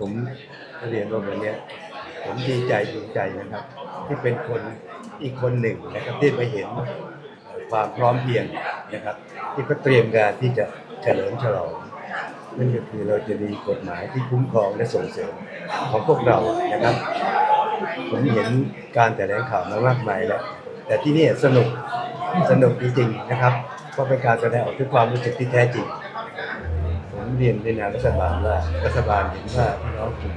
ผมเรียนว่าวันนี้ผมดีใจดีใจนะครับ ที่เป็นคนอีกคนหนึ่งนะครับที่ไปเห็นความพร้อมเพียงนะครับ ที่เขาเตรียมการที่จะเฉลิมฉลองนั่นก็คือเราจะมีกฎหมายที่คุ้มครองและส่งเสริมของพวกเรานะครับ ผมเห็นการแถลงข่าวมามากมายแล้ว แต่ที่นี่สนุกสนุกจริงๆนะครับ เพราะเป็นการแสดงออกถึงความรู้สึกที่แท้จริง ผมเรียนในนามรัฐบาลว่ารัฐบาลเห็นว่าพี่น้องกลุ่ม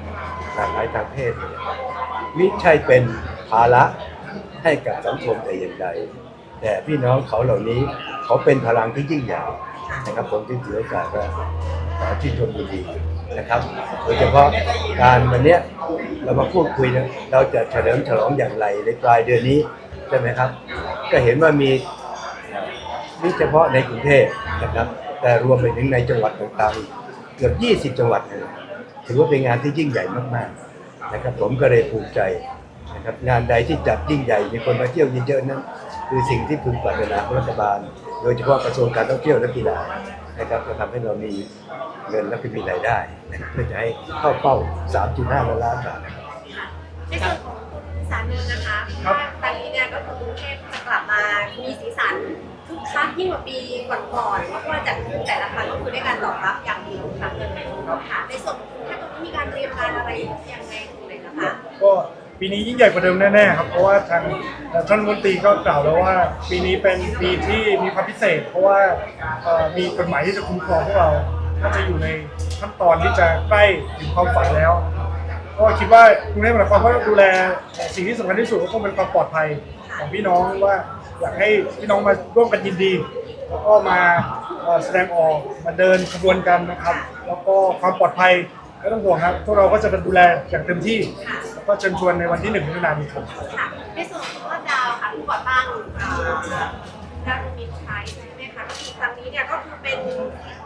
หลากหลายทางเพศเนี่ยมิใช่เป็นภาระให้กับสังคมแต่อย่างใด แต่พี่น้องเขาเหล่านี้เขาเป็นพลังที่ยิ่งใหญ่นะครับผมจึงถือโอกาสว่าขอชื่ชมยินดีนะครับโดยเฉพาะการวันนี้เรามาพูดคุยนะเราจะเฉลิมฉลองอย่างไรในปลายเดือนนี้ใช่ไหมครับ ก็เห็นว่ามีนี่เฉพาะในกรุงเทพนะครับ แต่รวมไปถึงในจังหวัดต่างๆ เกือบ 20 จังหวัดเลยถือว่าเป็นงานที่ยิ่งใหญ่มากๆนะครับผมก็เลยภูมิใจนะครับงานใดที่จัดยิ่งใหญ่มีคนมาเที่ยวเยอะๆนั้นคือสิ่งที่พึงปรารถนาของรัฐบาล โดยเฉพาะกระทรวงการท่องเที่ยวและกีฬานะครับจะทำให้เรามีเงินและก็มีรายได้นะครับเพื่อจะให้เข้าเป้า 3.5 ล้านล้านบาทนะครับในส่วนของคุณสารนนท์นะคะว่าตอนนี้เนี่ยก็ ยิ่งกว่าปีก่อนๆเพราะว่าจากที่แต่ละครั้งก็คือได้การตอบรับอย่างดีทุกครั้งเลยค่ะในส่วนของกรุงเทพตรงนี้มีการเตรียมการอะไรยังไงตรงไหนนะคะ ก็ปีนี้ยิ่งใหญ่กว่าเดิมแน่ๆครับ เพราะว่าทางท่านรัฐมนตรีก็กล่าวแล้วว่า ปีนี้เป็นปีที่มีความพิเศษ เพราะว่าเอ่อมีกฎหมายที่จะคุ้มครองพวกเราน่าจะอยู่ในขั้นตอนที่จะใกล้ถึงความฝันแล้ว ก็คิดว่ากรุงเทพมหานครก็ดูแลสิ่งที่สำคัญที่สุดก็คงเป็นความปลอดภัยของพี่น้องว่า อยากให้พี่น้องมาร่วมกันยินดี แล้วก็มาแสดงออกมาเดินขบวนกันนะครับ แล้วก็ความปลอดภัยไม่ต้องห่วงครับพวกเราก็จะดูแลอย่างเต็มที่ แล้วก็เชิญชวนในวันที่หนึ่งมิถุนายนนี้ครับ ค่ะในส่วนของพ่อดาวค่ะผู้ก่อตั้งเอ่อดาวมิตรชัยใช่ไหม คะก็คือครั้งนี้เนี่ยก็คือเป็น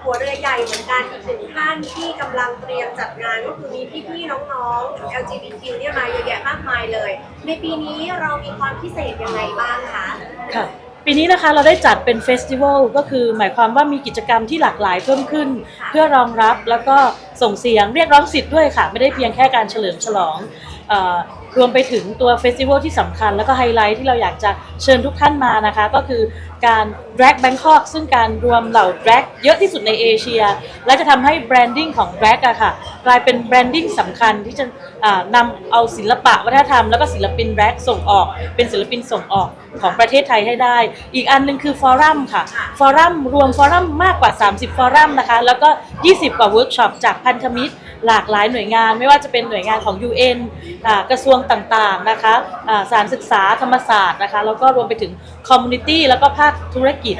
หัวเรือใหญ่เหมือนกันอีกหนึ่งท่านที่กำลังเตรียมจัดงานก็คือมีพี่ๆน้องๆ LGBTQ เนี่ยมาเยอะแยะมากมายเลย ในปีนี้เรามีความพิเศษยังไงบ้างคะ ค่ะ ปีนี้นะคะเราได้จัดเป็นเฟสติวัลก็คือหมายความว่ามีกิจกรรมที่หลากหลายเพิ่มขึ้น เพื่อรองรับแล้วก็ส่งเสียงเรียกร้องสิทธิ์ด้วยค่ะ ไม่ได้เพียงแค่การเฉลิมฉลองเอ่อ รวมไปถึงตัวเฟสติวัลที่สำคัญ แล้วก็ไฮไลท์ที่เราอยากจะเชิญทุกท่านมานะคะ ก็คือการ drag Bangkok ซึ่งการรวมเหล่า drag เยอะที่สุดในเอเชีย และจะทำให้แบรนดิ้งของ drag อะค่ะ กลายเป็นแบรนดิ้งสำคัญที่จะนำเอาศิลปะวัฒนธรรม แล้วก็ศิลปิน drag ส่งออก เป็นศิลปินส่งออกของประเทศไทยให้ได้ อีกอันหนึงคือฟอรัมค่ะ ฟอรัมรวมฟอรัมมากกว่า 30 ฟอรัมนะคะ แล้วก็ 20 กว่าเวิร์กช็อปจากพันธมิตรหลากหลายหน่วยงาน ไม่ว่าจะเป็นหน่วยงานของ UN อ่ากระทรวงต่างๆนะคะสารศึกษาธรรมศาสตร์นะคะแล้วก็รวมไปถึงคอมมูนิตี้แล้วก็ภาคธุรกิจ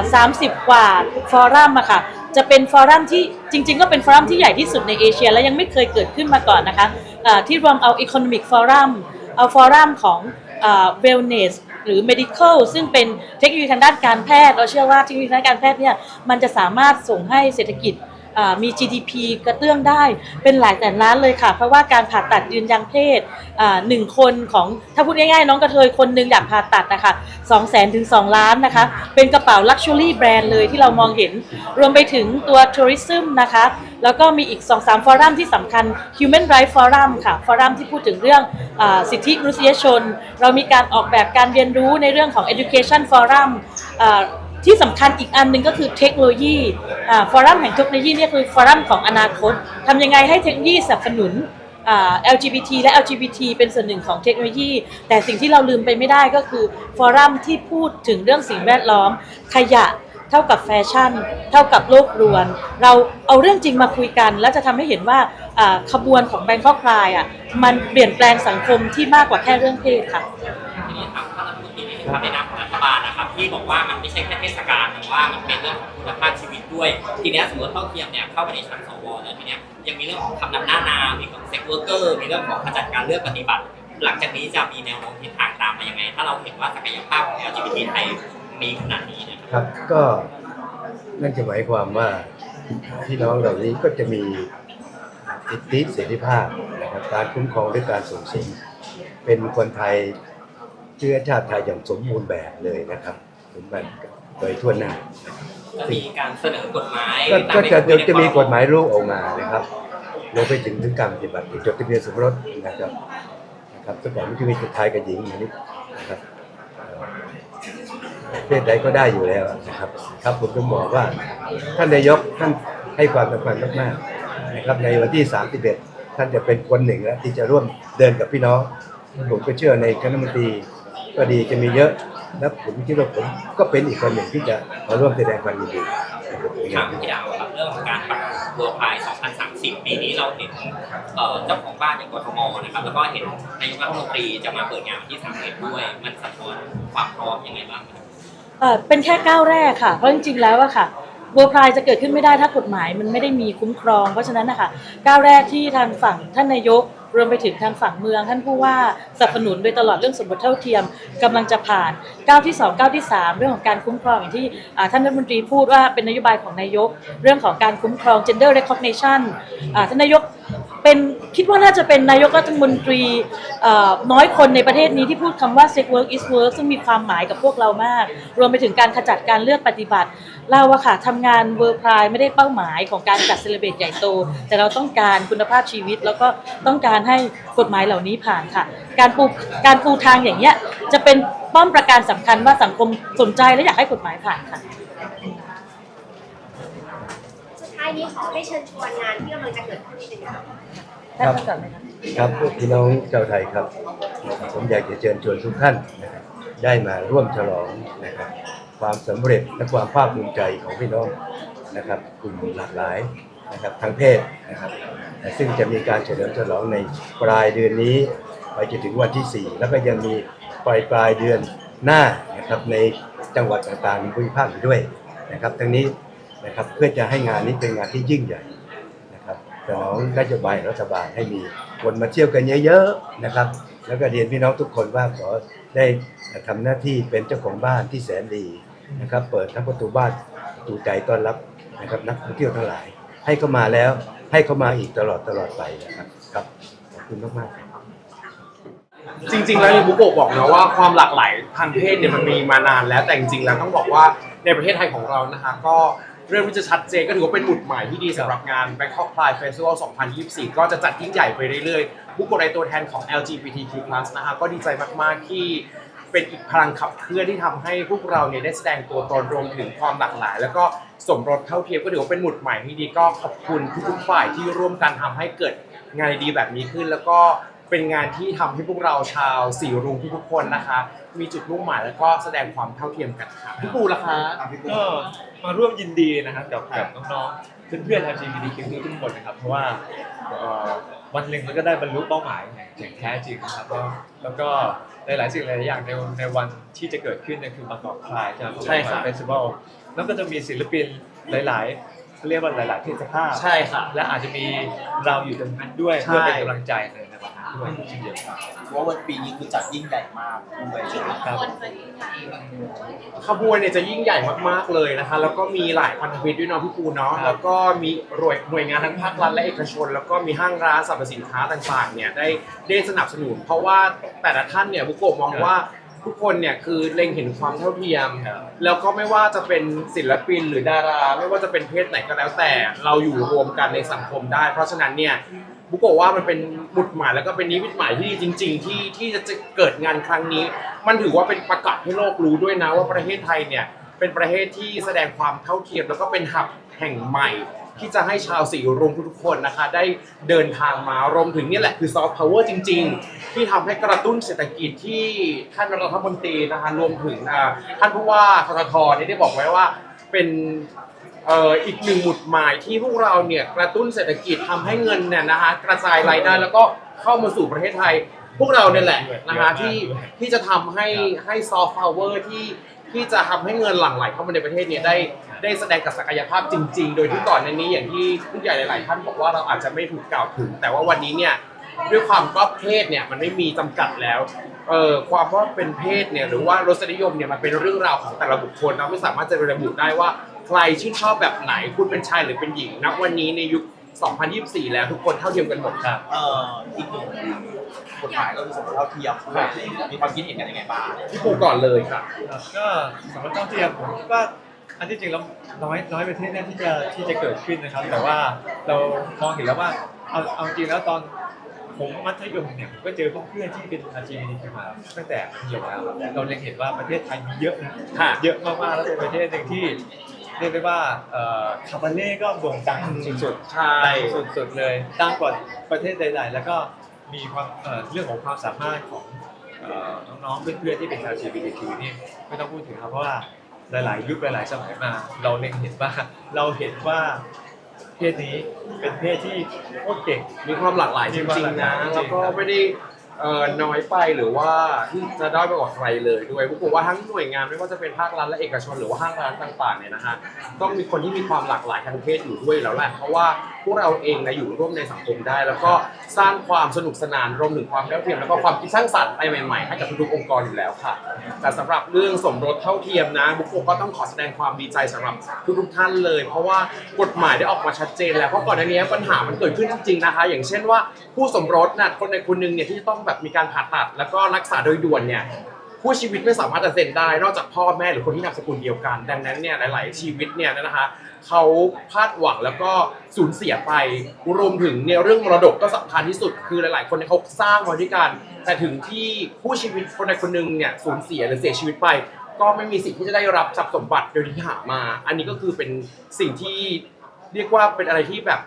30 กว่าฟอรัมอะค่ะจะเป็นฟอรัมที่จริง ๆ ก็เป็นฟอรัมที่ใหญ่ที่สุดในเอเชีย และยังไม่เคยเกิดขึ้นมาก่อนนะคะอ่าที่รวมเอา Economic Forum เอาฟอรัมของอ่า Wellness หรือ medical ซึ่งเป็นเทคโนโลยีทางด้านการแพทย์ เราเชื่อว่าเทคโนโลยีทางด้านการแพทย์เนี่ยมันจะสามารถส่งให้เศรษฐกิจ มี GDP กระเตื้องได้เป็นหลายแสนล้านเลยค่ะ เพราะว่าการผ่าตัดยืนยันเพศหนึ่งคนของถ้าพูดง่ายๆ น้องกระเทยคนหนึ่งอยากผ่าตัดนะคะ2 0 0 0 0 0ถึง2ล้านนะคะ เป็นกระเป๋า Luxury Brand เลยที่เรามองเห็น รวมไปถึงตัว Tourism นะคะ แล้วก็มีอีก 2-3 ฟอรัมที่สำคัญ Human Rights Forum ค่ะ ฟอรัมที่พูดถึงเรื่องอสิทธิมนุษยชน เรามีการออกแบบการเรียนรู้ในเรื่องของ Education Forum ที่สำคัญอีกอันหนึ่งก็คือเทคโนโลยีฟอรัมแห่งเทคโนโลยีเนี่ยคือฟอรัมของอนาคตทำยังไงให้เทคโนโลยีสนับสนุน LGBT และ LGBT เป็นส่วนหนึ่งของเทคโนโลยี แต่สิ่งที่เราลืมไปไม่ได้ก็คือฟอรัมที่พูดถึงเรื่องสิ่งแวดล้อม ขยะเท่ากับแฟชั่น เท่ากับโลกรวน เราเอาเรื่องจริงมาคุยกัน แล้วจะทำให้เห็นว่าอ่าขบวนของแบงคอกพลายอะมันเปลี่ยนแปลงสังคมที่มากกว่าแค่เรื่องเพศค่ะ ในนามของรัฐบาลนะครับที่บอกว่ามันไม่ใช่แค่เทศกาลแต่ว่ามันเป็นเรื่องของคุณภาพชีวิตด้วย ทีเนี้ยสมมติว่าเท่าเทียมเนี่ยเข้าไปในชั้นสวแล้วทีเนี้ยยังมีเรื่องของคำนำหน้านามมีของเซ็กเวอร์เกอร์มีเรื่องของการจัดการเลือกปฏิบัติ หลังจากนี้จะมีแนวโน้มทิศทางตามมายังไง ถ้าเราเห็นว่าศักยภาพของ LGBT ไทยมีขนาดนี้นะครับครับก็นั่นจะหมายความว่าพี่น้องเหล่านี้ก็จะมีสิทธิเสรีภาพนะครับการคุ้มครองด้วยการส่งเสริมเป็นคนไทย เชื้อชาติไทยอย่างสมบูรณ์แบบเลยนะครับสมบูรณ์โดยทั่วหน้าจะมีการเสนอกฎหมายก็ตาก็ที่จะคุยในจะมีครกฎหมายลูกออกมานะครับรวมไปถึงถึงการปฏิบัติจดทะเบียนสมรสนะครับนะครับแต่ก่อนมันจะมีชายกับหญิงอย่างนี้นะครับเอ่อเพศใดก็ได้อยู่แล้วนะครับ ครับผมจะบอกว่าท่านนายกท่านให้ความสำคัญมากๆนะครับในวันที่31ท่านจะเป็นคนหนึ่งแล้วที่จะร่วมเดินกับพี่น้องผมก็เชื่อในคณะมนตรี ก็ดีจะมีเยอะ และผมคิดว่าผมก็เป็นอีกคนหนึ่งที่จะมาร่วมแสดงความยินดีครับถามพี่ดาวครับเรื่องของการปรับเวิร์พาย 2030 ปีนี้เราเห็นเจ้าของบ้านอย่างกทมนะครับ แล้วก็เห็นนายกรัฐมนตรีจะมาเปิดงานวันที่31ด้วย มันสะท้อนความพร้อมยังไงบ้างเออเป็นแค่ก้าวแรกค่ะ เพราะจริงๆแล้วอะค่ะบัวพรายจะเกิดขึ้นไม่ได้ถ้ากฎหมายมันไม่ได้มีคุ้มครอง เพราะฉะนั้นนะคะก้าวแรกที่ทางฝั่งท่านนายก รวมไปถึงทางฝั่งเมืองท่านผู้ว่าสนับสนุนโดยตลอดเรื่องสมรสเท่าเทียมกำลังจะผ่านก้าวที่2ก้าวที่3 เรื่องของการคุ้มครองอย่างที่ท่านรัฐมนตรีพูดว่าเป็นนโยบายของนายก เรื่องของการคุ้มครอง gender recognition อ่าท่านนายก เป็นคิดว่าน่าจะเป็นนายกรัฐมนตรีน้อยคนในประเทศนี้ที่พูดคำว่า sex work is work ซึ่งมีความหมายกับพวกเรามาก รวมไปถึงการขจัดการเลือกปฏิบัติ เราอะค่ะทำงานเวอร์พรายไม่ได้เป้าหมายของการจัดเซเลบตใหญ่โต แต่เราต้องการคุณภาพชีวิต แล้วก็ต้องการให้กฎหมายเหล่านี้ผ่านค่ะ การปูการปูทางอย่างเงี้ยจะเป็นป้อมประการสำคัญว่าสังคมสนใจและอยากให้กฎหมายผ่านค่ะ ท้ายนี้ขอให้เชิญชวนงานที่กำลังจะเกิดขึ้นนิดนึงค่ะได้มาก่อนไหมคะครับพวกพี่น้องชาวไทยครับ ผมอยากจะเชิญชวนทุกท่านนะครับได้มาร่วมฉลองนะครับ ความสำเร็จและความภาคภูมิใจของพี่น้องนะครับกลุ่มหลากหลายนะครับทางเพศนะครับ ซึ่งจะมีการเฉลิมฉลองในปลายเดือนนี้ ไปจนถึงวันที่ 4 แล้วก็ยังมีปลายปลายเดือนหน้านะครับในจังหวัดต่างๆในภูมิภาคอีกด้วยนะครับทั้งนี้ นะครับ เพื่อจะให้งานนี้เป็นงานที่ยิ่งใหญ่นะครับสนองนโยบายรัฐบาลให้มีคนมาเที่ยวกันเยอะๆนะครับ แล้วก็เรียนพี่น้องทุกคนว่าขอได้ทำหน้าที่เป็นเจ้าของบ้านที่แสนดีนะครับ เปิดทั้งประตูบ้านประตูใจต้อนรับนะครับนักท่องเที่ยวทั้งหลาย ให้เข้ามาแล้วให้เข้ามาอีกตลอดตลอดไปนะครับครับขอบคุณมากๆครับจริงๆ แล้วบุโกะบอกนะว่าความหลากหลายทางเพศเนี่ยมันมีมานานแล้วแต่จริงๆ แล้วต้องบอกว่าในประเทศไทยของเรานะคะก็ เริ่มที่จะชัดเจนก็ถือว่าเป็นหมุดหมายที่ดีสำหรับงาน Bangkok Pride Festival 2024 ก็จะจัดยิ่งใหญ่ไปเรื่อยๆบุโกะในตัวแทนของ LGBTQ+ นะคะก็ดีใจมากๆที่เป็นอีกพลังขับเคลื่อนที่ทำให้พวกเราเนี่ยได้แสดงตัวตนรวมถึงความหลากหลาย แล้วก็สมรสเท่าเทียมก็ถือว่าเป็นหมุดหมายที่ดีก็ขอบคุณทุกๆฝ่ายที่ร่วมกันทำให้เกิดงานดีแบบนี้ขึ้น แล้วก็ เป็นงานที่ทำให้พวกเราชาวสีรุ้งทุกๆคนนะคะ มีจุดมุ่งหมายแล้วก็แสดงความเท่าเทียมกันค่ะพี่ปูล่ะคะก็มาร่วมยินดีนะครับกับกับน้องๆเพื่อนๆ LGBTQ ทุกคนนะครับเพราะว่าเอ่อวันหนึ่งมันก็ได้บรรลุเป้าหมายอย่างแท้จริงนะครับแล้วแล้วก็หลายๆสิ่งหลายๆอย่างในในวันที่จะเกิดขึ้นเนี่ยคือบางกอกคลายใช่ไหมใช่ครับเฟสติวัลแล้วก็จะมีศิลปินหลายๆเขาเรียกว่าหลายๆเทศภาพใช่ค่ะและอาจจะมีเราอยู่ตรงนั้นด้วยใช่เพื่อเป็นกำลังใจในในวันนั้น ด้วยเช่นเดียวกันเพราะว่าวันปีนี้คือจัดยิ่งใหญ่มากด้วยใช่ไหมครับขบวนเนี่ยจะยิ่งใหญ่มากๆเลยนะคะ แล้วก็มีหลายพันธมิตรด้วยเนาะพี่ปูเนาะ ครับ แล้วก็มีหน่วยหน่วยงานทั้งภาครัฐและเอกชน แล้วก็มีห้างร้านสรรพสินค้าต่างๆเนี่ยได้ได้สนับสนุน เพราะว่าแต่ละท่านเนี่ยบุโกะมองว่าทุกคนเนี่ยคือเล็งเห็นความเท่าเทียม ครับ แล้วก็ไม่ว่าจะเป็นศิลปินหรือดารา ไม่ว่าจะเป็นเพศไหนก็แล้วแต่ เราอยู่รวมกันในสังคมได้ เพราะฉะนั้นเนี่ย บุกโกว่ามันเป็นหมุดหมายแล้วก็เป็นนิมิตหมายที่ดีจริง ๆ ที่ที่จะเกิดงานครั้งนี้ มันถือว่าเป็นประกาศให้โลกรู้ด้วยนะว่าประเทศไทยเนี่ยเป็นประเทศที่แสดงความเท่าเทียมแล้วก็เป็นหับแห่งใหม่ ที่จะให้ชาวสีรุ้งทุกๆคนนะคะ ได้เดินทางมารวมถึงนี่แหละคือซอฟต์พาวเวอร์จริง ๆ ที่ทำให้กระตุ้นเศรษฐกิจที่ท่านรัฐมนตรีนะคะรวมถึงอ่าท่านผู้ว่าทททเนี่ยได้บอกไว้ว่า เป็นเอ่ออีกหนึ่งหมุดหมายที่พวกเราเนี่ยกระตุ้นเศรษฐกิจทำให้เงินเนี่ยนะคะกระจายรายได้แล้วก็เข้ามาสู่ประเทศไทย พวกเราเนี่ยแหละนะคะที่ที่จะทำให้ให้ซอฟต์พาวเวอร์ที่ที่จะทำให้เงินหลั่งไหลเข้ามาในประเทศเนี่ยได้ได้แสดงกับศักยภาพจริง ๆ โดยที่ก่อนในนี้อย่างที่ผู้ใหญ่หลาย ๆ ท่านบอกว่าเราอาจจะไม่ถูกกล่าวถึง แต่ว่าวันนี้เนี่ยด้วยความก็เพศเนี่ยมันไม่มีจำกัดแล้ว เอ่อความว่าเป็นเพศเนี่ยหรือว่ารสนิยมเนี่ยมันเป็นเรื่องราวของแต่ละบุคคลเราไม่สามารถจะระบุได้ว่าใครชื่นชอบแบบไหนคุณเป็นชายหรือเป็นหญิงณวันนี้ในยุค 2024 แล้วทุกคนเท่าเทียมกันหมดครับ เอ่ออีกหนึ่งกฎหมายก็คือสมรสเท่าเทียมด้วยมีความคิดเห็นกันยังไงบ้างพี่ปูก่อนเลยค่ะครับก็สำหรับท่องเที่ยวผมคิดว่าอันที่จริงแล้วน้อยน้อยประเทศเนี่ยที่จะที่จะเกิดขึ้นนะครับ แต่ว่าเรามองเห็นแล้วว่าเอาเอาจริงแล้วตอน ผมมัธยมเนี่ยผมก็เจอเพื่อนๆที่เป็น LGBTQ มาตั้งแต่มัธยมแล้วเราเล็งเห็นว่าประเทศไทยมีเยอะค่ะเยอะมากๆแล้วเป็นประเทศหนึ่งที่เรียกได้ว่าคาบาเล่ก็โด่งดังสุดๆใช่สุดๆเลยดังกว่าประเทศใดๆแล้วก็มีความเรื่องของความสามารถของน้องๆเพื่อนๆที่เป็น LGBTQ นี่ไม่ต้องพูดถึงครับเพราะว่าหลายๆยุคหลายๆสมัยมา เราเล็งเห็นว่าเราเห็นว่า เพศนี้ เป็นเพศที่โคตรเก่งมีความหลากหลายจริงๆนะแล้วก็ไม่ได้ เอ่อน้อยไปหรือว่าจะได้อยไปกว่าใครเลยด้วยผมบอกว่าทั้งหน่วยงานไม่ว่าจะเป็นภาครัฐและเอกชนหรือว่าห้างร้านต่างๆเนี่ยนะฮะต้องมีคนที่มีความหลากหลายทางเพศอยู่ด้วยแล้วแหละเพราะว่าพวกเราเองนะอยู่ร่วมในสังคมได้ แล้วก็สร้างความสนุกสนานรวมถึงความเท่าเทียมแล้วก็ความคิดสร้างสรรค์ไรใหม่ๆให้กับทุกๆองค์กรอยู่แล้วค่ะ แต่สำหรับเรื่องสมรสเท่าเทียมนะบุกโกก็ต้องขอแสดงความดีใจสำหรับทุกๆท่านเลย เพราะว่ากฎหมายได้ออกมาชัดเจนแล้วเพราะก่อนหน้านี้ปัญหามันเกิดขึ้นจริงๆนะคะ อย่างเช่นว่าผู้สมรสน่ะคนใดคนหนึ่งเนี่ยที่จะต้องแบบมีการผ่าตัด แล้วก็รักษาโดยด่วนเนี่ยผู้ชีวิตไม่สามารถจะเซ็นได้ นอกจากพ่อแม่หรือคนที่นามสกุลเดียวกัน ดังนั้นเนี่ยหลาย ๆ ชีวิตเนี่ยนะคะ เขาพลาดหวังแล้วก็สูญเสียไปรวมถึงเนี่ยเรื่องมรดกก็สำคัญที่สุด คือหลาย ๆ คนเนี่ยเขาสร้างมาด้วยกัน แต่ถึงที่ผู้ชีวิตคนใดคนหนึ่งเนี่ยสูญเสียหรือเสียชีวิตไป ก็ไม่มีสิทธิ์ที่จะได้รับทรัพย์สมบัติโดยที่หามา อันนี้ก็คือเป็นสิ่งที่เรียกว่าเป็นอะไรที่แบบ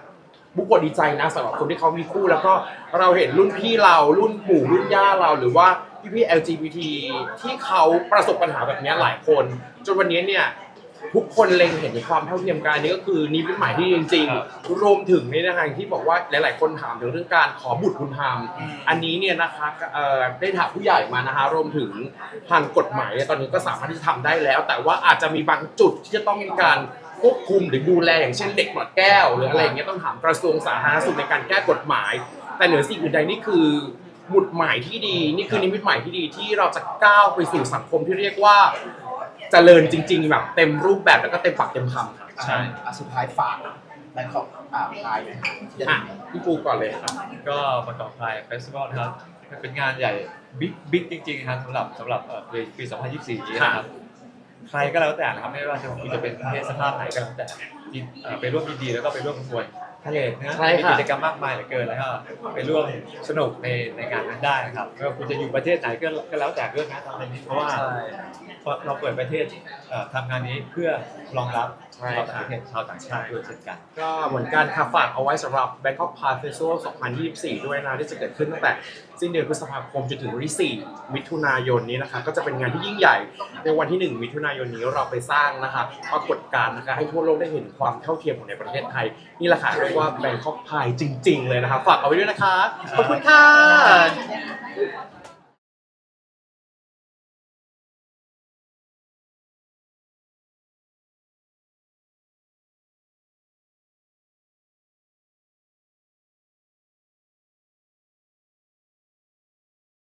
บุกโกะดีใจนะสำหรับคนที่เขามีคู่ แล้วก็เราเห็นรุ่นพี่เรารุ่นปู่รุ่นย่าเราหรือว่าพี่พี่ๆ LGBT ที่เขาประสบปัญหาแบบนี้หลายคน จนวันนี้เนี่ยทุกคนเล็งเห็นถึงความเท่าเทียมกันอันนี้ก็คือนี่เป็นหมายที่จริงครับๆรวมถึงนี่นะคะอย่างที่บอกว่าหลาย ๆ คนถามถึงเรื่องการขอบุตรบุญธรรม อันนี้เนี่ยนะคะเอ่อได้ถามผู้ใหญ่มานะคะรวมถึงทางกฎหมายเนี่ยตอนนี้ก็สามารถที่จะทำได้แล้ว แต่ว่าอาจจะมีบางจุดที่จะต้องมีการ ควบคุมหรือดูแลอย่างเช่นเด็กหลอดแก้วหรืออะไรอย่างเงี้ยต้องถามกระทรวงสาธารณสุขในการแก้กฎหมาย แต่เหนือสิ่งอื่นใดนี่คือหมุดหมายที่ดีนี่คือนิมิตหมายที่ดีที่เราจะก้าวไปสู่สังคมที่เรียกว่าเจริญจริง ๆ แบบเต็มรูปแบบแล้วก็เต็มปากเต็มคำครับใช่อะสุดท้ายฝากแบงคอกอ่าพายนะฮะจะอะพี่ปูก่อนเลยครับ ก็ประกอบไทยเฟสติวัลนะครับเป็นงานใหญ่บิ๊กบิ๊กจริงๆครับสำหรับสำหรับเอ่อปีปี 2024 นี้นะครับ ใครก็แล้วแต่นะครับไม่ว่าจะคุณจะเป็นเพศสภาพไหนก็แล้วแต่ยินเอ่อไปร่วมยินดีแล้วก็ไปร่วมขบวนทะเลนะใช่มีค่ะ กิจกรรมมากมายเหลือเกินแล้วก็ไปร่วมสนุกในในงานนั้นได้นะครับไม่ว่าคุณจะอยู่ประเทศไหนก็ก็แล้วแต่เรื่องนะตอนนี้เพราะว่า เพราะเราเปิดประเทศเอ่อทำงานนี้เพื่อรองรับใช่ชาวครัต่างบ ประเทศชาวต่างชาติด้วยเช่นกัน ก็เหมือนกันค่ะฝากเอาไว้สำหรับ Bangkok Park Festival 2024 ด้วยนะที่จะเกิดขึ้นตั้งแต่สิ้นเดือนพฤษภาคมจนถึงวันที่4มิถุนายนนี้นะคะก็จะเป็นงานที่ยิ่งใหญ่ ในวันที่ 1 มิถุนายนนี้เราไปสร้างนะคะปรากฏการณ์นะคะให้ทั่วโลกได้เห็นความเท่าเทียมของในประเทศไทย นี่แหละค่ะเรียกว่า Bangkok Pie จริง ๆ เลยนะคะ ฝากเอาไว้ด้วยนะคะ ขอบคุณค่ะ